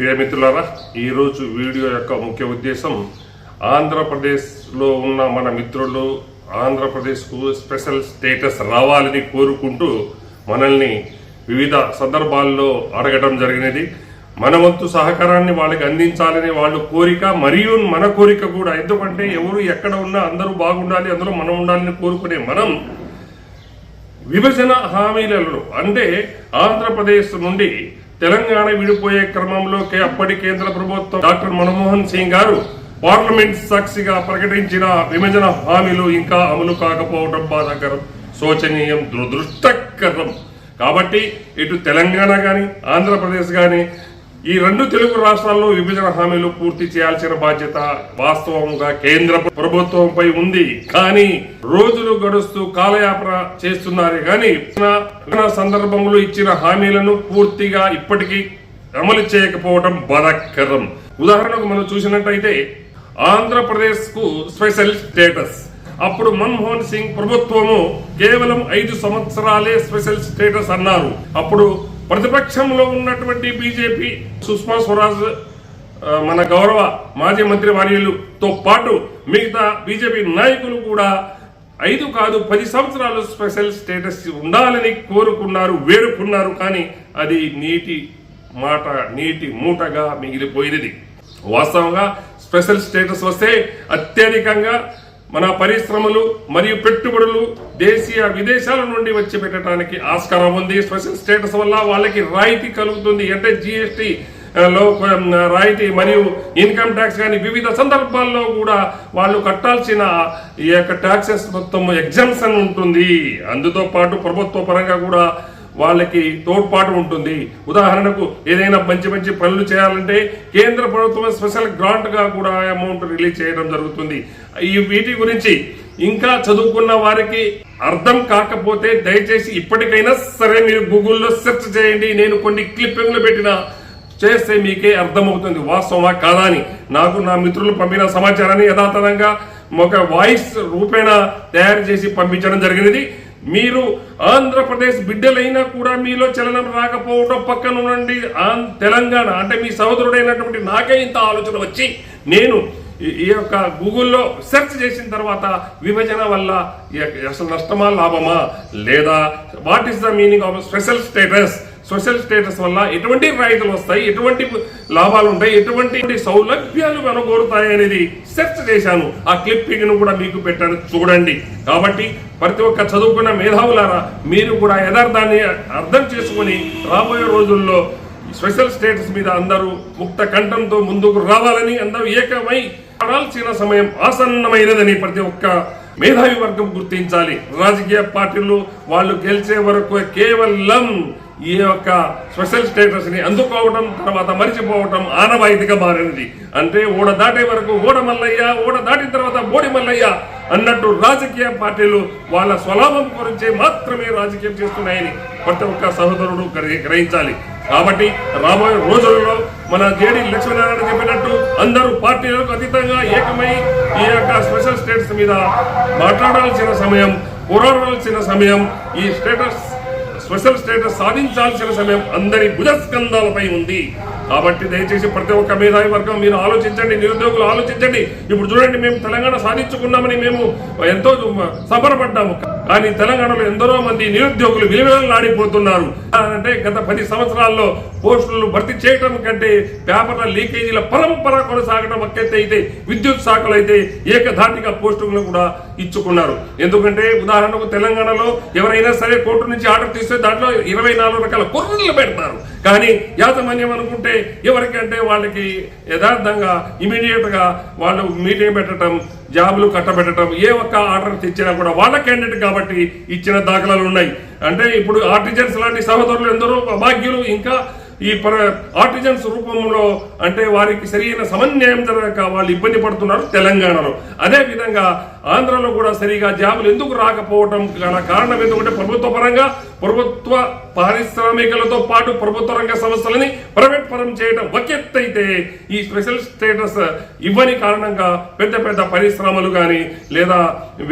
ప్రియమిత్రులారా ఈరోజు వీడియో యొక్క ముఖ్య ఉద్దేశం ఆంధ్రప్రదేశ్లో ఉన్న మన మిత్రులు ఆంధ్రప్రదేశ్కు స్పెషల్ స్టేటస్ రావాలని కోరుకుంటూ మనల్ని వివిధ సందర్భాల్లో అడగడం జరిగినది. మన వంతు సహకారాన్ని వాళ్ళకి అందించాలని వాళ్ళ కోరిక మరియు మన కోరిక కూడా. ఎందుకంటే ఎవరు ఎక్కడ ఉన్నా అందరూ బాగుండాలి అందులో మనం ఉండాలని కోరుకునే మనం విభజన హామీలలో అంటే ఆంధ్రప్రదేశ్ నుండి తెలంగాణ విడిపోయే క్రమంలోకే అప్పటి కేంద్ర ప్రభుత్వం డాక్టర్ మన్మోహన్ సింగ్ గారు పార్లమెంట్ సాక్షిగా ప్రకటించిన విభజన హామీలు ఇంకా అమలు కాకపోవడం బాధాకరం. శోచనీయం దురదృష్టకరం. కాబట్టి ఇటు తెలంగాణ కానీ ఆంధ్రప్రదేశ్ కానీ ఈ రెండు తెలుగు రాష్ట్రాల్లో విభజన హామీలు పూర్తి చేయాల్సిన బాధ్యత వాస్తవంగా కేంద్ర ప్రభుత్వంపై ఉంది. కానీ రోజులు గడుస్తూ కాలయాపన చేస్తున్నారు. కానీ సందర్భంలో ఇచ్చిన హామీలను పూర్తిగా ఇప్పటికీ అమలు చేయకపోవడం బాధాకరం ఉదాహరణకు మనం చూసినట్టయితే ఆంధ్రప్రదేశ్కు స్పెషల్ స్టేటస్. అప్పుడు మన్మోహన్ సింగ్ ప్రభుత్వము కేవలం ఐదు సంవత్సరాలే స్పెషల్ స్టేటస్ అన్నారు. అప్పుడు ప్రతిపక్షంలో ఉన్నటువంటి బీజేపీ సుష్మా స్వరాజ్ మన గౌరవ మాజీ మంత్రి వర్యులతో పాటు మిగతా బీజేపీ నాయకులు కూడా ఐదు కాదు పది సంవత్సరాలు స్పెషల్ స్టేటస్ ఉండాలని కోరుకున్నారు వేడుకున్నారు. కానీ అది నీటి మాట నీటి మూటగా మిగిలిపోయినది. వాస్తవంగా స్పెషల్ స్టేటస్ వస్తే అత్యధికంగా మన పరిశ్రమలు మరియు పెట్టుబడులు దేశీయ విదేశాల నుండి వచ్చి పెట్టడానికి ఆస్కారం ఉంది. స్పెషల్ స్టేటస్ వల్ల వాళ్ళకి రాయితీ కలుగుతుంది. అంటే జిఎస్టీ లో రాయితీ మరియు ఇన్కమ్ ట్యాక్స్ కానీ వివిధ సందర్భాల్లో కూడా వాళ్ళు కట్టాల్సిన ఈ యొక్క ట్యాక్సెస్ మొత్తం ఎగ్జామ్షన్ ఉంటుంది. అందుతో పాటు ప్రభుత్వ పరంగా కూడా వాళ్ళకి తోడ్పాటు ఉంటుంది. ఉదాహరణకు ఏదైనా మంచి మంచి పనులు చేయాలంటే కేంద్ర ప్రభుత్వం స్పెషల్ గ్రాంట్గా కూడా అమౌంట్ రిలీజ్ చేయడం జరుగుతుంది. ఈ వీటి గురించి ఇంకా చదువుకున్న వారికి అర్థం కాకపోతే దయచేసి ఇప్పటికైనా సరే మీరు గూగుల్లో సెర్చ్ చేయండి. నేను కొన్ని క్లిప్పింగ్లు పెట్టిన చేస్తే మీకే అర్థమవుతుంది. వాస్తవమా కాదా అని. నాకు నా మిత్రులు పంపిన సమాచారాన్ని యథాతథంగా ఒక వాయిస్ రూపేణ తయారు చేసి పంపించడం జరిగినది. మీరు ఆంధ్రప్రదేశ్ బిడ్డలైనా కూడా మీలో చలనం రాకపోవడం పక్కన ఉండండి ఆం- తెలంగాణ అంటే మీ సహోదరుడైనటువంటి నాకే ఇంత ఆలోచన వచ్చి నేను ఈ- ఈ యొక్క గూగుల్లో సెర్చ్ చేసిన తర్వాత విభజన వల్ల అసలు నష్టమా లాభమా లేదా what is the meaning of special status? Social status వల్ల ఎటువంటి రైతులు వస్తాయి? ఎటువంటి లాభాలు ఉంటాయి? ఎటువంటి సౌలభ్యాలు వెనగోరుతాయి అనేది సెర్చ్ చేశాను. ఆ క్లిప్పింగ్ను కూడా మీకు పెట్టాను. చూడండి. కాబట్టి ప్రతి ఒక్క చదువుకున్న మేధావులారా మీరు కూడా యథార్థాన్ని అర్థం చేసుకొని రాబోయే రోజుల్లో స్పెషల్ స్టేటస్ మీద అందరూ ముక్త కంఠంతో ముందుకు రావాలని అందరూ ఏకమై పడాల్సిన సమయం ఆసన్నమైనదని ప్రతి ఒక్క మేధావి వర్గం గుర్తించాలి. రాజకీయ పార్టీలు వాళ్ళు గెలిచే వరకు కేవలం ఈ యొక్క స్పెషల్ స్టేటస్ని అందుకోవడం తర్వాత మరిచిపోవటం ఆనవాయితీగా మారినది అంటే ఓడ దాటే వరకు ఓడ మల్లయ్య ఓడ దాటిన తర్వాత బోడి మల్లయ్య అన్నట్టు రాజకీయ పార్టీలు వాళ్ళ స్వలాభం గురించి మాత్రమే రాజకీయం చేస్తున్నాయని ప్రతి ఒక్క సహోదరుడు గ్రహించాలి. కాబట్టి రాబోయే రోజులలో మన జేడి లక్ష్మీనారాయణ చెప్పినట్టు అందరూ పార్టీలకు అతీతంగా ఏకమై ఈ యొక్క స్పెషల్ స్టేటస్ మీద మాట్లాడాల్సిన సమయం పోరాడాల్సిన సమయం ఈ స్టేటస్ స్పెషల్ స్టేటస్ సాధించాల్సిన సమయం అందరి భుజస్కంధాలపై ఉంది. కాబట్టి దయచేసి ప్రతి ఒక్క మేధావి వర్గం మీరు ఆలోచించండి నిరుద్యోగులు ఆలోచించండి. ఇప్పుడు చూడండి మేము తెలంగాణ సాధించుకున్నామని మేము ఎంతో సంబరపడ్డాము. కానీ తెలంగాణలో ఎందరో మంది నిరుద్యోగులు విలువలాడిపోతున్నారు అంటే గత పది సంవత్సరాల్లో పోస్టులు భర్తీ చేయడం కంటే పేపర్ల లీకేజీల పరంపర కొనసాగడం ఒక్కైతే అయితే విద్యుత్ శాఖలు అయితే ఏకధాటిగా పోస్టులను కూడా ఇచ్చుకున్నారు. ఎందుకంటే ఉదాహరణకు తెలంగాణలో ఎవరైనా సరే కోర్టు నుంచి ఆర్డర్ తీస్తే దాంట్లో ఇరవై నాలుగు రకాల కుర్రలు పెడతారు కానీ యాజమాన్యం అనుకుంటే ఎవరికంటే వాళ్ళకి యథార్థంగా ఇమీడియట్గా వాళ్ళు మీటింగ్ పెట్టడం జాబులు కట్టబెట్టడం ఏ ఒక్క ఆర్డర్ తెచ్చినా కూడా వాళ్ళ క్యాండిడేట్ కాబట్టి ఇచ్చిన దాఖలాలు ఉన్నాయి. అంటే ఇప్పుడు ఆర్టిజన్స్ లాంటి సహోదరులు ఎందరో భాగ్యులు ఇంకా ఈ పర ఆర్టిజన్స్ రూపంలో అంటే వారికి సరైన సమన్వయం జరగక వాళ్ళు ఇబ్బంది పడుతున్నారు తెలంగాణలో. అదే విధంగా ఆంధ్రలో కూడా సరిగా జాబులు ఎందుకు రాకపోవడం గల కారణం ఎందుకంటే ప్రభుత్వ పరంగా ప్రభుత్వ పారిశ్రామికలతో పాటు ప్రభుత్వ రంగ సంస్థలని ప్రైవేట్ పరం చేయడం ఒక అయితే ఈ స్పెషల్ స్టేటస్ ఇవ్వని కారణంగా పెద్ద పెద్ద పరిశ్రమలు కానీ లేదా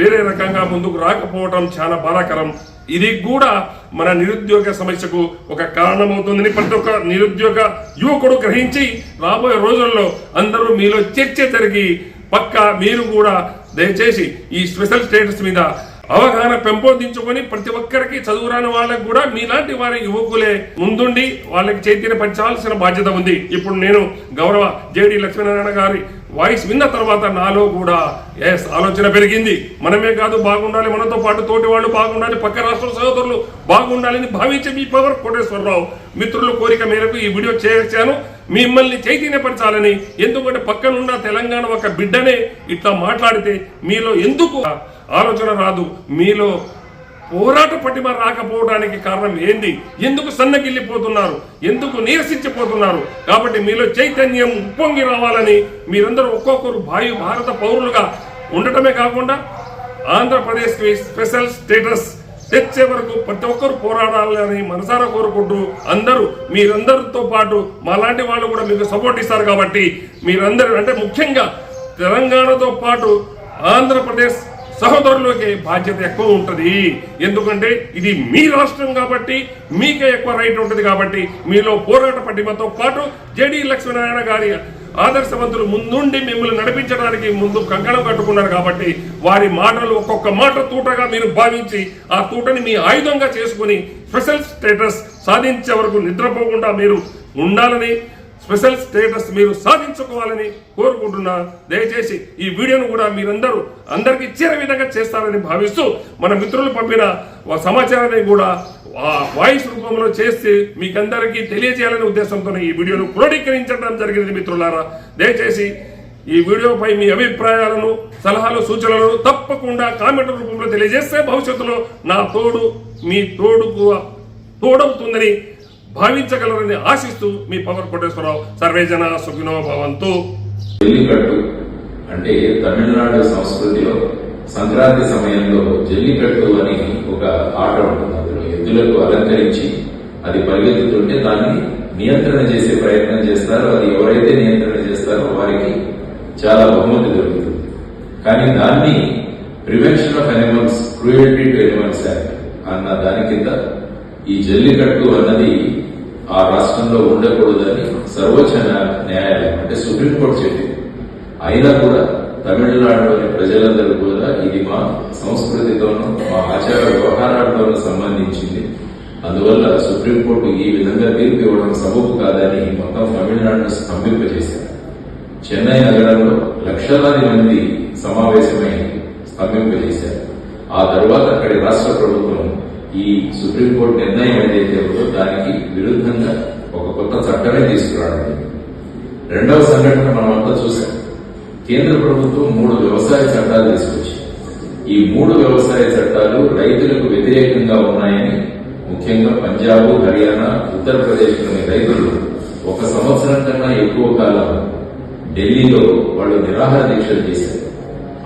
వేరే రకంగా ముందుకు రాకపోవడం చాలా బాధాకరం. ఇది కూడా మన నిరుద్యోగ సమస్యకు ఒక కారణమవుతుందని ప్రతి ఒక్క నిరుద్యోగ యువకుడు గ్రహించి రాబోయే రోజుల్లో అందరూ మీలో చర్చ జరిగి పక్క మీరు కూడా దయచేసి ఈ స్పెషల్ స్టేటస్ మీద అవగాహన పెంపొందించుకొని ప్రతి ఒక్కరికి చదువురాని వాళ్ళకి కూడా మీలాంటి వారి యువకులే ముందుండి వాళ్ళకి చైతన్యపరచాల్సిన బాధ్యత ఉంది. ఇప్పుడు నేను గౌరవ జేడి లక్ష్మీనారాయణ గారి వాయిస్ విన్న తర్వాత నాలో కూడా ఎస్ ఆలోచన పెరిగింది. మనమే కాదు బాగుండాలి మనతో పాటు తోటి వాళ్ళు బాగుండాలి పక్క రాష్ట్ర సహోదరులు బాగుండాలని భావించే మీ పవర్ కోటేశ్వరరావు. మిత్రుల కోరిక మేరకు ఈ వీడియో చేశాను. మిమ్మల్ని చైతన్యపరచాలని ఎందుకంటే పక్కనున్న తెలంగాణ ఒక బిడ్డనే ఇట్లా మాట్లాడితే మీలో ఎందుకు ఆలోచన రాదు? మీలో పోరాట పటిమ రాకపోవడానికి కారణం ఏంది? ఎందుకు సన్నగిల్లిపోతున్నారు? ఎందుకు నీరసించిపోతున్నారు? కాబట్టి మీలో చైతన్యం ఉప్పొంగి రావాలని మీరందరూ ఒక్కొక్కరు వాయు భారత పౌరులుగా ఉండటమే కాకుండా ఆంధ్రప్రదేశ్ స్పెషల్ స్టేటస్ తెచ్చే వరకు ప్రతి ఒక్కరు పోరాడాలని మనసారా కోరుకుంటూ అందరూ మీరందరితో పాటు మాలాంటి వాళ్ళు కూడా మీకు సపోర్ట్ ఇస్తారు కాబట్టి మీరందరూ అంటే ముఖ్యంగా తెలంగాణతో పాటు ఆంధ్రప్రదేశ్ సహోదరులకి బాధ్యత ఎక్కువ ఉంటుంది. ఎందుకంటే ఇది మీ రాష్ట్రం కాబట్టి మీకే ఎక్కువ రైట్ ఉంటుంది కాబట్టి మీలో పోరాట పటిమతో పాటు జేడి లక్ష్మీనారాయణ గారి ఆదర్శవంతులు ముందుండి మిమ్మల్ని నడిపించడానికి ముందు కంకణం కట్టుకున్నారు కాబట్టి వారి మాటలు ఒక్కొక్క మాట తూటగా మీరు భావించి ఆ తూటని మీ ఆయుధంగా చేసుకుని స్పెషల్ స్టేటస్ సాధించే వరకు నిద్రపోకుండా మీరు ఉండాలని స్పెషల్ స్టేటస్ మీరు సాధించుకోవాలని కోరుకుంటున్నా. దయచేసి ఈ వీడియోను కూడా మీరందరూ అందరికి ఇచ్చే విధంగా చేస్తారని భావిస్తూ మన మిత్రులు పంపిన సమాచారాన్ని కూడా ఆ వాయిస్ రూపంలో చేసి మీకందరికీ తెలియజేయాలనే ఉద్దేశంతో ఈ వీడియోను క్రోడీకరించడం జరిగింది మిత్రులారా. దయచేసి ఈ వీడియోపై మీ అభిప్రాయాలను సలహాలు సూచనలను తప్పకుండా కామెంట్ రూపంలో తెలియజేస్తే భవిష్యత్తులో నా తోడు మీ తోడుకు తోడవుతుందని భావించగలరని ఆశిస్తూ మీ పవర్ కోటేశ్వరరావు సర్వేజన సుఖినో భవంతు. జల్లికట్టు అంటే తమిళనాడు సంస్కృతిలో సంక్రాంతి సమయంలో జల్లికట్టు అని ఒక ఆట ఉంటుంది. అందులో ఎద్దులకు అలంకరించి అది పరిగెత్తుతుంటే దాన్ని నియంత్రణ చేసే ప్రయత్నం చేస్తారో. అది ఎవరైతే నియంత్రణ చేస్తారో వారికి చాలా బహుమతి దొరుకుతుంది. కానీ దాన్ని prevention of animals cruelty to animals act అన్న దాని కింద ఈ జల్లికట్టు అన్నది ఆ రాష్ట్రంలో ఉండకూడదని సర్వోచ్చ న్యాయాలయం అంటే సుప్రీంకోర్టు చెప్పింది. అయినా కూడా తమిళనాడులోని ప్రజలందరూ కూడా ఇది మా సంస్కృతితోనూ మా ఆచార వ్యవహారాలతోనూ సంబంధించింది. అందువల్ల సుప్రీంకోర్టు ఈ విధంగా తీర్పు ఇవ్వడం సబబు కాదని మొత్తం తమిళనాడును స్తంభింపజేశారు. చెన్నై నగరంలో లక్షలాది మంది సమావేశమై స్తంభింపజేశారు. ఆ తర్వాత అక్కడి రాష్ట్ర ప్రభుత్వం ఈ సుప్రీంకోర్టు నిర్ణయం ఏదైతే ఉందో దానికి విరుద్ధంగా ఒక కొత్త చట్టమే తీసుకురావడం రెండవ సంఘటన మనం అంతా చూసాం కేంద్ర ప్రభుత్వం మూడు వ్యవసాయ చట్టాలు తీసుకొచ్చి ఈ మూడు వ్యవసాయ చట్టాలు రైతులకు వ్యతిరేకంగా ఉన్నాయని ముఖ్యంగా పంజాబ్ హర్యానా ఉత్తరప్రదేశ్లోని రైతులు ఒక సంవత్సరం కన్నా ఎక్కువ కాలం ఢిల్లీలో వాళ్ళు నిరాహార దీక్షలు చేశారు.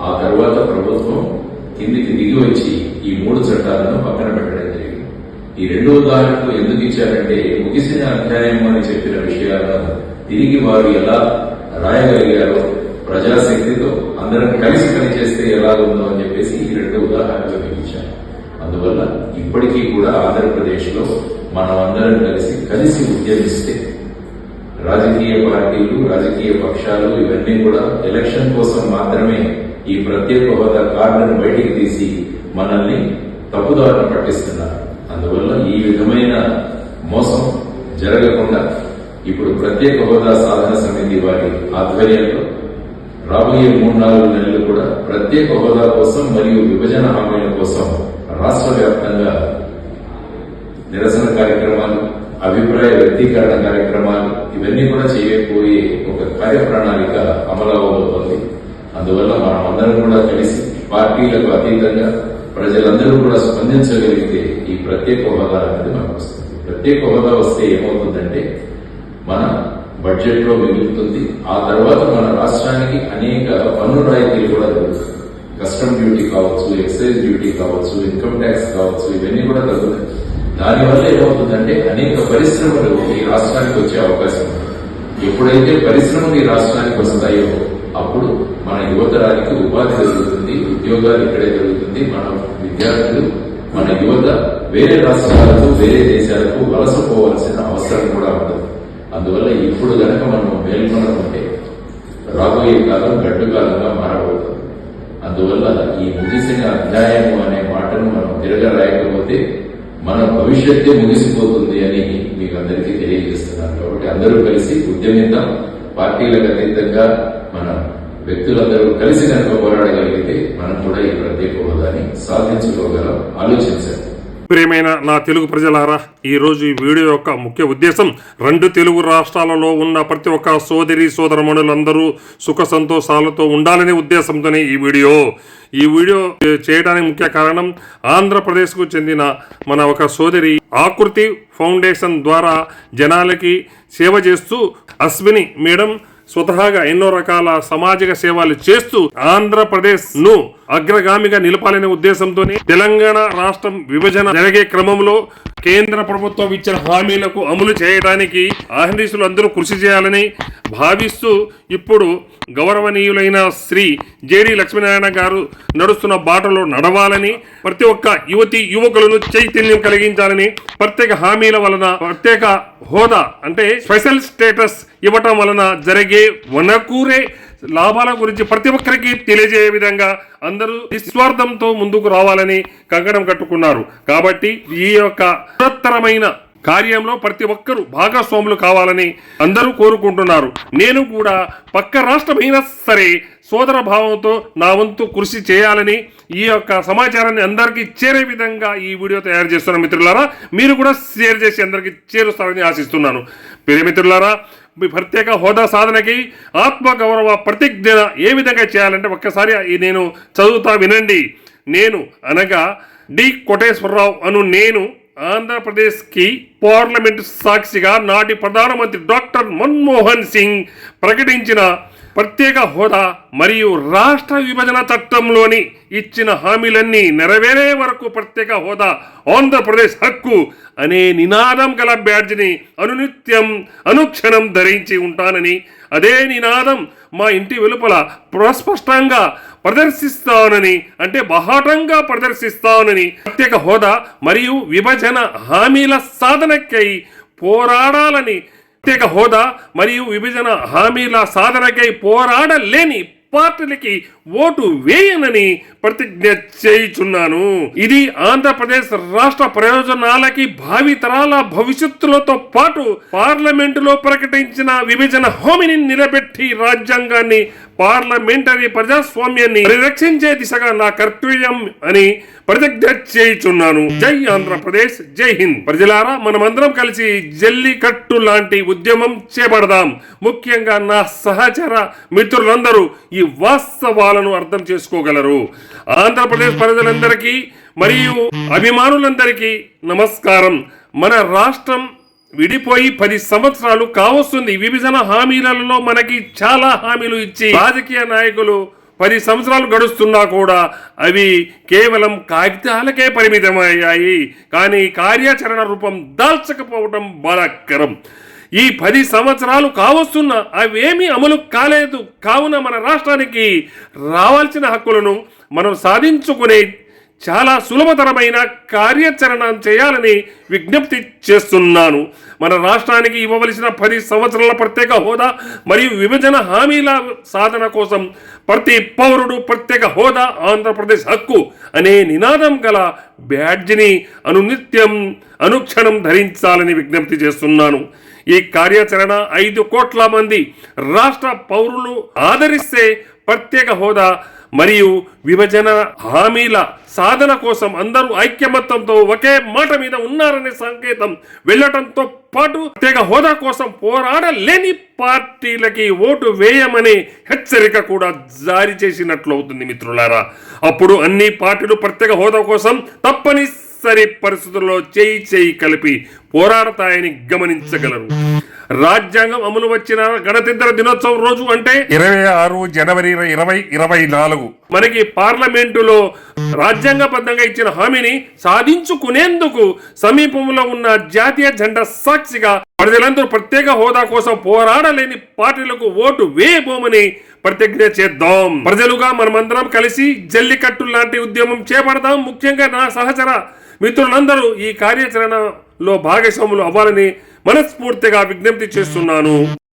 ఆ తర్వాత ప్రభుత్వం కిందికి దిగి వచ్చి ఈ మూడు చట్టాలను పక్కన పెట్టడం జరిగింది. ఈ రెండో ఉదాహరణలు ఎందుకు ఇచ్చారంటే ముగిసిన అధ్యాయం అని చెప్పిన విషయాలను తిరిగి వారు ఎలా రాయగలిగారో ప్రజాశక్తితో అందరం కలిసి పనిచేస్తే ఎలా ఉందో అని చెప్పేసి ఈ రెండు ఉదాహరణలు మీకు అందువల్ల ఇప్పటికీ కూడా ఆంధ్రప్రదేశ్లో మనం అందరం కలిసి కలిసి ఉద్యమిస్తే రాజకీయ పార్టీలు రాజకీయ పక్షాలు ఇవన్నీ కూడా ఎలక్షన్ కోసం మాత్రమే ఈ ప్రత్యేక హోదా కార్డును బయటికి తీసి మనల్ని తప్పుదారిని పట్టిస్తున్నారు. అందువల్ల ఈ విధమైన మోసం జరగకుండా ఇప్పుడు ప్రత్యేక హోదా సాధన సమితి వారి ఆధ్వర్యంలో రాబోయే మూడు నాలుగు నెలలు కూడా ప్రత్యేక హోదా కోసం మరియు విభజన హామీల కోసం రాష్ట్ర వ్యాప్తంగా నిరసన కార్యక్రమాలు అభిప్రాయ వ్యక్తీకరణ కార్యక్రమాలు ఇవన్నీ కూడా చేయకపోయే ఒక కార్యప్రణాళిక అమలు అవబోతోంది అందువల్ల మనం అందరం కూడా కలిసి పార్టీలకు అతీతంగా ప్రజలందరూ కూడా స్పందించగలిగితే ఈ ప్రత్యేక హోదా అనేది మనకు వస్తుంది. ప్రత్యేక హోదా వస్తే ఏమవుతుందంటే మన బడ్జెట్లో మిగులుతుంది ఆ తర్వాత మన రాష్ట్రానికి అనేక పన్ను రాయితీలు కూడా దొరుకుతుంది కస్టమ్ డ్యూటీ కావచ్చు ఎక్సైజ్ డ్యూటీ కావచ్చు ఇన్కమ్ ట్యాక్స్ కావచ్చు ఇవన్నీ కూడా తగ్గుతాయి దానివల్ల ఏమవుతుందంటే అనేక పరిశ్రమలు ఈ రాష్ట్రానికి వచ్చే అవకాశం ఉంది ఎప్పుడైతే పరిశ్రమలు ఈ రాష్ట్రానికి వస్తాయో అప్పుడు మన యువతరానికి ఉపాధి దొరుకుతుంది ఉద్యోగాలు ఇక్కడే దొరుకుతుంది మన విద్యార్థులు మన యువత వేరే రాష్ట్రాలకు వేరే దేశాలకు వలసపోవాల్సిన అవసరం కూడా ఉండదు. అందువల్ల ఇప్పుడు గనక మనం మేల్కొనకుంటే రాబోయే కాలం గడ్డు కాలంగా మారబోతుంది. అందువల్ల ఈ ముగిసిన అధ్యాయము అనే మాటను మనం తిరగ రాయకపోతే మన భవిష్యత్తే ముగిసిపోతుంది అని మీకు అందరికీ తెలియజేస్తున్నాను. కాబట్టి అందరూ కలిసి ఉద్యమిద్దాం. పార్టీలకు అతీతంగా వ్యక్తులందరూ కలిసి కనుక పోరాడగలిగితే మనం కూడా ఈ ప్రత్యేక హోదాని సాధించుకోగలం. ఆలోచించండి ప్రియమైన నా తెలుగు ప్రజలారా ఈరోజు ఈ వీడియో యొక్క ముఖ్య ఉద్దేశం రెండు తెలుగు రాష్ట్రాలలో ఉన్న ప్రతి ఒక్క సోదరి సోదరమణులందరూ సుఖ సంతోషాలతో ఉండాలనే ఉద్దేశంతోనే ఈ వీడియో. ఈ వీడియో చేయడానికి ముఖ్య కారణం ఆంధ్రప్రదేశ్కు చెందిన మన ఒక సోదరి ఆకృతి ఫౌండేషన్ ద్వారా జనాలకి సేవ చేస్తూ అశ్విని మేడం స్వతహాగా ఎన్నో రకాల సామాజిక సేవలు చేస్తూ ఆంధ్రప్రదేశ్ను అగ్రగామిగా నిలపాలనే ఉద్దేశంతోనే తెలంగాణ రాష్ట్రం విభజన జరిగే క్రమంలో కేంద్ర ప్రభుత్వం ఇచ్చిన హామీలకు అమలు చేయడానికి ఆహ్నిసులు అందరూ కృషి చేయాలని భావిస్తూ ఇప్పుడు గౌరవనీయులైన శ్రీ జేడి లక్ష్మీనారాయణ గారు నడుస్తున్న బాటలో నడవాలని ప్రతి ఒక్క యువతి యువకులను చైతన్యం కలిగించాలని ప్రత్యేక హామీల వలన ప్రత్యేక హోదా అంటే స్పెషల్ స్టేటస్ ఇవ్వటం వలన జరిగే వనకూరే లాభాల గురించి ప్రతి ఒక్కరికి తెలియజేయ విధంగా అందరూ నిస్వార్థంతో ముందుకు రావాలని కంకణం కట్టుకున్నారు. కాబట్టి ఈ యొక్క బృహత్తరమైన కార్యంలో ప్రతి ఒక్కరూ భాగస్వాములు కావాలని అందరూ కోరుకుంటున్నారు. నేను కూడా పక్క రాష్ట్రమైనా సరే సోదర భావంతో నా వంతు కృషి చేయాలని ఈ యొక్క సమాచారాన్ని అందరికీ చేరే విధంగా ఈ వీడియో తయారు చేస్తున్న మిత్రులారా మీరు కూడా షేర్ చేసి అందరికీ చేరుస్తారని ఆశిస్తున్నాను. ప్రియ మిత్రులారా మీ ప్రత్యేక హోదా సాధనకి ఆత్మగౌరవ ప్రతిజ్ఞ ఏ విధంగా చేయాలంటే ఒక్కసారి నేను చదువుతా వినండి. నేను అనగా డి కోటేశ్వరరావు అను నేను ఆంధ్రప్రదేశ్కి పార్లమెంటు సాక్షిగా నాటి ప్రధానమంత్రి డాక్టర్ మన్మోహన్ సింగ్ ప్రకటించిన ప్రత్యేక హోదా మరియు రాష్ట్ర విభజన చట్టంలోని ఇచ్చిన హామీలన్నీ నెరవేరే వరకు ప్రత్యేక హోదా ఆంధ్రప్రదేశ్ హక్కు అనే నినాదం గల బ్యాడ్జ్ని అనునిత్యం అనుక్షణం ధరించి ఉంటానని అదే నినాదం మా ఇంటి వెలుపల ప్రస్పష్టంగా ప్రదర్శిస్తానని అంటే బహాటంగా ప్రదర్శిస్తానని ప్రత్యేక హోదా మరియు విభజన హామీల సాధనకై పోరాడాలని ప్రత్యేక హోదా మరియు విభజన హామీల సాధనకై పోరాడలేని పార్టీలకి ఓటు వేయనని ప్రతిజ్ఞ చేయుచున్నాను. ఇది ఆంధ్రప్రదేశ్ రాష్ట్ర ప్రయోజనాలకి భావి తరాల భవిష్యత్తులతో పాటు పార్లమెంటులో ప్రకటించిన విభజన హామీని నిలబెట్టి రాజ్యాంగాన్ని పార్లమెంటరీ ప్రజాస్వామ్యాన్ని పరిరక్షించే దిశగా నా కర్తవ్యం అని ప్రతిజ్ఞ చేయుచున్నాను. జై ఆంధ్రప్రదేశ్ జై హింద్. ప్రజలారా మనమందరం కలిసి జల్లికట్టు లాంటి ఉద్యమం చేపడదాం. ముఖ్యంగా నా సహచర మిత్రులందరూ ఈ వాస్తవాలను అర్థం చేసుకోగలరు. ఆంధ్రప్రదేశ్ ప్రజలందరికీ మరియు అభిమానులందరికీ నమస్కారం. మన రాష్ట్రం విడిపోయి పది సంవత్సరాలు కావస్తుంది. విభజన హామీలలో మనకి చాలా హామీలు ఇచ్చి రాజకీయ నాయకులు పది సంవత్సరాలు గడుస్తున్నా కూడా అవి కేవలం కాగితాలకే పరిమితమయ్యాయి. కానీ కార్యాచరణ రూపం దాల్చకపోవడం బాధాకరం ఈ పది సంవత్సరాలు కావస్తున్న అవేమీ అమలు కాలేదు. కావున మన రాష్ట్రానికి రావాల్సిన హక్కులను మనం సాధించుకునే చాలా సులభతరమైన కార్యాచరణ చేయాలని విజ్ఞప్తి చేస్తున్నాను. మన రాష్ట్రానికి ఇవ్వవలసిన పది సంవత్సరాల ప్రత్యేక హోదా మరియు విభజన హామీల సాధన కోసం ప్రతి పౌరుడు ప్రత్యేక హోదా ఆంధ్రప్రదేశ్ హక్కు అనే నినాదం గల బ్యాడ్జిని అనునిత్యం అనుక్షణం ధరించాలని విజ్ఞప్తి చేస్తున్నాను. ఈ కార్యాచరణ ఐదు కోట్ల మంది రాష్ట్ర పౌరులు ఆదరిస్తే ప్రత్యేక హోదా మరియు విభజన హామీల సాధన కోసం అందరూ ఐక్యమత్యంతో ఒకే మాట మీద ఉన్నారనే సంకేతం వెళ్ళటంతో పాటు ప్రత్యేక హోదా కోసం పోరాడలేని పార్టీలకి ఓటు వేయమనే హెచ్చరిక కూడా జారీ చేసినట్లు అవుతుంది మిత్రులారా. అప్పుడు అన్ని పార్టీలు ప్రత్యేక హోదా కోసం తప్పని తప్పనిసరి పరిస్థితుల్లో చేయి చేయి కలిపి పోరాడతాయని గమనించగలరు. రాజ్యాంగం అమలు వచ్చిన గణతంత్ర దినోత్సవం రోజు అంటే ఇరవై ఆరు జనవరి ఇరవై ఇరవై నాలుగు. మనకి పార్లమెంటులో రాజ్యాంగబద్ధంగా ఇచ్చిన హామీని సాధించుకునేందుకు సమీపంలో ఉన్న జాతీయ జెండా సాక్షిగా ప్రజలందరూ ప్రత్యేక హోదా కోసం పోరాడలేని పార్టీలకు ఓటు వేయబోమని ప్రతిజ్ఞ చేద్దాం. ప్రజలుగా మనమందరం కలిసి జల్లికట్టు లాంటి ఉద్యమం చేపడదాం. ముఖ్యంగా నా సహచర మిత్రులందరూ ఈ కార్యాచరణలో భాగస్వాములు అవ్వాలని మనస్ఫూర్తిగా విజ్ఞప్తి చేస్తున్నాను.